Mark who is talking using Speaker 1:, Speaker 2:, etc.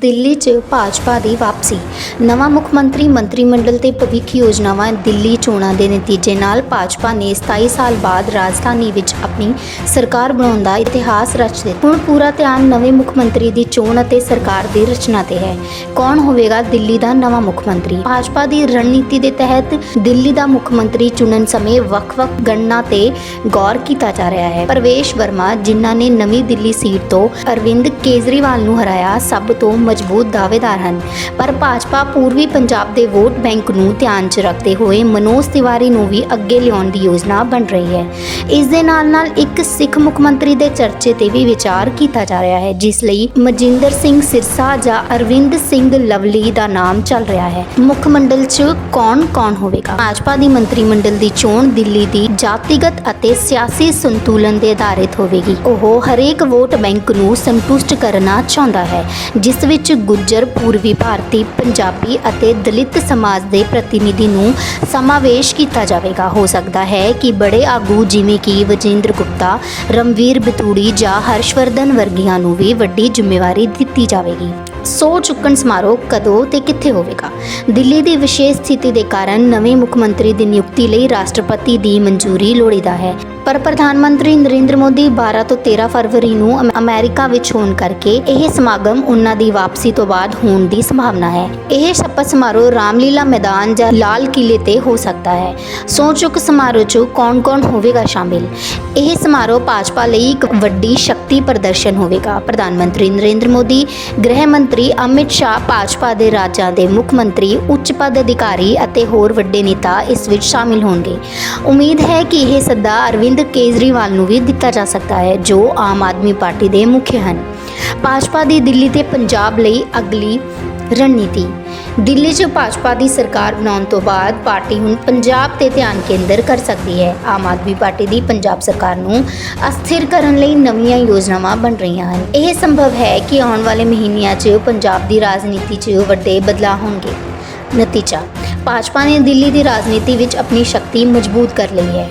Speaker 1: ਦਿੱਲੀ 'ਚ ਭਾਜਪਾ ਦੀ ਵਾਪਸੀ। ਨਵਾਂ ਮੁੱਖ ਮੰਤਰੀ ਮੰਤਰੀ ਮੰਡਲ ਤੇ ਭਵਿੱਖ ਯੋਜਨਾਵਾਂ ਦਿੱਲੀ ਚੋਣਾਂ ਦੇ ਨਤੀਜੇ ਨਾਲ ਭਾਜਪਾ ਨੇ 27 ਸਾਲ ਬਾਅਦ ਰਾਜਧਾਨੀ ਵਿੱਚ ਆਪਣੀ ਸਰਕਾਰ ਬਣਾਉਣ ਦਾ ਇਤਿਹਾਸ ਰਚ ਦਿੱਤਾ। ਹੁਣ ਪੂਰਾ ਧਿਆਨ ਨਵੇਂ ਮੁੱਖ ਮੰਤਰੀ ਦੀ ਚੋਣ ਅਤੇ ਸਰਕਾਰ ਦੀ ਰਚਨਾ ਤੇ ਹੈ। ਕੌਣ ਹੋਵੇਗਾ ਦਿੱਲੀ ਦਾ ਨਵਾਂ ਮੁੱਖ ਮੰਤਰੀ? ਭਾਜਪਾ ਦੀ ਰਣਨੀਤੀ ਦੇ ਤਹਿਤ ਦਿੱਲੀ ਦਾ ਮੁੱਖ ਮੰਤਰੀ ਚੁਣਨ ਸਮੇਂ ਵੱਖ-ਵੱਖ ਗਣਨਾ ਤੇ ਗੌਰ ਕੀਤਾ ਜਾ ਰਿਹਾ ਹੈ। ਪ੍ਰਵੇਸ਼ ਵਰਮਾ, ਜਿਨ੍ਹਾਂ ਨੇ ਨਵੀਂ ਦਿੱਲੀ ਸੀਟ ਤੋਂ ਅਰਵਿੰਦ ਕੇਜਰੀਵਾਲ ਨੂੰ ਹਰਾਇਆ, ਸਭ ਤੋਂ ਮਜ਼ਬੂਤ ਦਾਅਵੇਦਾਰ ਹਨ। ਪਰ ਭਾਜਪਾ ਪੂਰਬੀ ਪੰਜਾਬ ਦੇ ਵੋਟ ਬੈਂਕ ਨੂੰ ਧਿਆਨ 'ਚ ਰੱਖਦੇ ਹੋਏ ਮਨੋਜ ਤਿਵਾਰੀ ਨੂੰ ਵੀ ਅੱਗੇ ਲਿਆਉਣ ਦੀ ਯੋਜਨਾ ਬਣ ਰਹੀ ਹੈ। ਇਸ ਦੇ ਨਾਲ-ਨਾਲ ਇੱਕ ਸਿੱਖ ਮੁੱਖ ਮੰਤਰੀ ਦੇ ਚਰਚੇ ਤੇ ਵੀ ਵਿਚਾਰ ਕੀਤਾ ਜਾ ਰਿਹਾ ਹੈ, ਜਿਸ ਲਈ ਮਜਿੰਦਰ ਸਿੰਘ ਸਿਰਸਾ ਜਾਂ ਅਰਵਿੰਦ ਸਿੰਘ ਲਵਲੀ ਦਾ ਨਾਮ ਚੱਲ ਰਿਹਾ ਹੈ। ਮੁੱਖ ਮੰਡਲ 'ਚ ਕੌਣ-ਕੌਣ ਹੋਵੇਗਾ? ਭਾਜਪਾ ਦੀ ਮੰਤਰੀ ਮੰਡਲ ਦੀ ਚੋਣ ਦਿੱਲੀ ਦੀ ਜਾਤੀਗਤ ਅਤੇ ਸਿਆਸੀ ਸੰਤੁਲਨ ਦੇ ਆਧਾਰਿਤ ਹੋਵੇਗੀ। ਉਹ ਹਰੇਕ ਵੋਟ ਬੈਂਕ ਨੂੰ ਸੰਤੁਸ਼ਟ ਕਰਨਾ ਚਾਹੁੰਦਾ ਹੈ, ਜਿਸ ਵਿੱਚ ਗੁੱਜਰ ਪੂਰਬੀ ਭਾਰਤੀ ਪੰਜਾਬੀ ਅਤੇ ਦਲਿਤ ਸਮਾਜ ਦੇ ਪ੍ਰਤੀਨਿਧੀ ਨੂੰ ਸਮਾਵੇਸ਼ ਕੀਤਾ ਜਾਵੇਗਾ। ਹੋ ਸਕਦਾ ਹੈ ਕਿ ਬੜੇ ਆਗੂ ਜਿਵੇਂ ਕਿ ਵਜਿੰਦਰ ਗੁਪਤਾ ਰਮਵੀਰ ਬਤੂੜੀ ਜਾਂ ਹਰਸ਼ਵਰਧਨ ਵਰਗੀਆਂ ਨੂੰ ਵੀ ਵੱਡੀ ਜ਼ਿੰਮੇਵਾਰੀ ਦਿੱਤੀ ਜਾਵੇਗੀ। ਸੋ ਚੁੱਕਣ ਸਮਾਰੋਹ ਕਦੋਂ ਤੇ ਕਿੱਥੇ ਹੋਵੇਗਾ? ਦਿੱਲੀ ਦੀ ਵਿਸ਼ੇਸ਼ ਸਥਿਤੀ ਦੇ ਕਾਰਨ ਨਵੇਂ ਮੁੱਖ ਮੰਤਰੀ ਦੀ ਨਿਯੁਕਤੀ ਲਈ ਰਾਸ਼ਟਰਪਤੀ ਦੀ ਮਨਜ਼ੂਰੀ ਲੋੜੀਦਾ ਹੈ। ਪਰ ਪ੍ਰਧਾਨ ਮੰਤਰੀ ਨਰਿੰਦਰ ਮੋਦੀ 12 ਤੋਂ 13 ਫਰਵਰੀ ਨੂੰ ਅਮ- ਅਮਰੀਕਾ ਵਿੱਚ ਹੋਣ ਕਰਕੇ ਇਹ ਸਮਾਗਮ ਉਹਨਾਂ ਦੀ ਵਾਪਸੀ ਤੋਂ ਬਾਅਦ ਹੋਣ ਦੀ ਸੰਭਾਵਨਾ ਹੈ। ਇਹ ਸ਼ਪਥ ਸਮਾਰੋਹ ਰਾਮਲੀਲਾ ਮੈਦਾਨ ਜਾਂ ਲਾਲ ਕਿਲੇ ਤੇ ਹੋ ਸਕਦਾ ਹੈ। ਸਹੁੰ ਚੁੱਕ ਸਮਾਰੋਹ 'ਚ ਕੌਣ-ਕੌਣ ਹੋਵੇਗਾ ਸ਼ਾਮਿਲ? ਇਹ ਸਮਾਰੋਹ ਭਾਜਪਾ ਲਈ ਇੱਕ ਵੱਡੀ ਸ਼ਕਤੀ ਪ੍ਰਦਰਸ਼ਨ ਹੋਵੇਗਾ। ਪ੍ਰਧਾਨ ਮੰਤਰੀ ਨਰਿੰਦਰ ਮੋਦੀ, ਗ੍ਰਹਿ ਮੰਤਰੀ ਅਮਿਤ ਸ਼ਾਹ, ਭਾਜਪਾ ਦੇ ਰਾਜਾਂ ਦੇ ਮੁੱਖ ਮੰਤਰੀ, ਉੱਚ ਪਦ ਅਧਿਕਾਰੀ ਅਤੇ ਹੋਰ ਵੱਡੇ ਨੇਤਾ ਇਸ ਵਿੱਚ ਸ਼ਾਮਿਲ ਹੋਣਗੇ। ਉਮੀਦ ਹੈ ਕਿ ਇਹ ਸੱਦਾ ਅਰਵਿੰਦ ਅਰਵਿੰਦ ਕੇਜਰੀਵਾਲ ਨੂੰ ਵੀ ਦਿੱਤਾ ਜਾ ਸਕਦਾ ਹੈ, ਜੋ ਆਮ ਆਦਮੀ ਪਾਰਟੀ ਦੇ ਮੁੱਖ ਹਨ। ਭਾਜਪਾ ਦੀ ਦਿੱਲੀ ਤੇ ਪੰਜਾਬ ਲਈ ਅਗਲੀ ਰਣਨੀਤੀ। ਦਿੱਲੀ 'ਚ ਭਾਜਪਾ ਦੀ ਸਰਕਾਰ ਬਣਾਉਣ ਤੋਂ ਬਾਅਦ ਪਾਰਟੀ ਹੁਣ ਪੰਜਾਬ ਤੇ ਧਿਆਨ ਕੇਂਦਰ ਕਰ ਸਕਦੀ ਹੈ। ਆਮ ਆਦਮੀ ਪਾਰਟੀ ਦੀ ਪੰਜਾਬ ਸਰਕਾਰ ਨੂੰ ਅਸਥਿਰ ਕਰਨ ਲਈ ਨਵੀਆਂ ਯੋਜਨਾਵਾਂ ਬਣ ਰਹੀਆਂ ਹਨ। ਇਹ ਸੰਭਵ ਹੈ ਕਿ ਆਉਣ ਵਾਲੇ ਮਹੀਨਿਆਂ 'ਚ ਪੰਜਾਬ ਦੀ ਰਾਜਨੀਤੀ 'ਚ ਵੱਡੇ ਬਦਲਾਅ ਹੋਣਗੇ। ਨਤੀਜਾ, ਭਾਜਪਾ ਨੇ ਦਿੱਲੀ ਦੀ ਰਾਜਨੀਤੀ ਵਿੱਚ ਆਪਣੀ ਸ਼ਕਤੀ ਮਜ਼ਬੂਤ ਕਰ ਲਈ ਹੈ।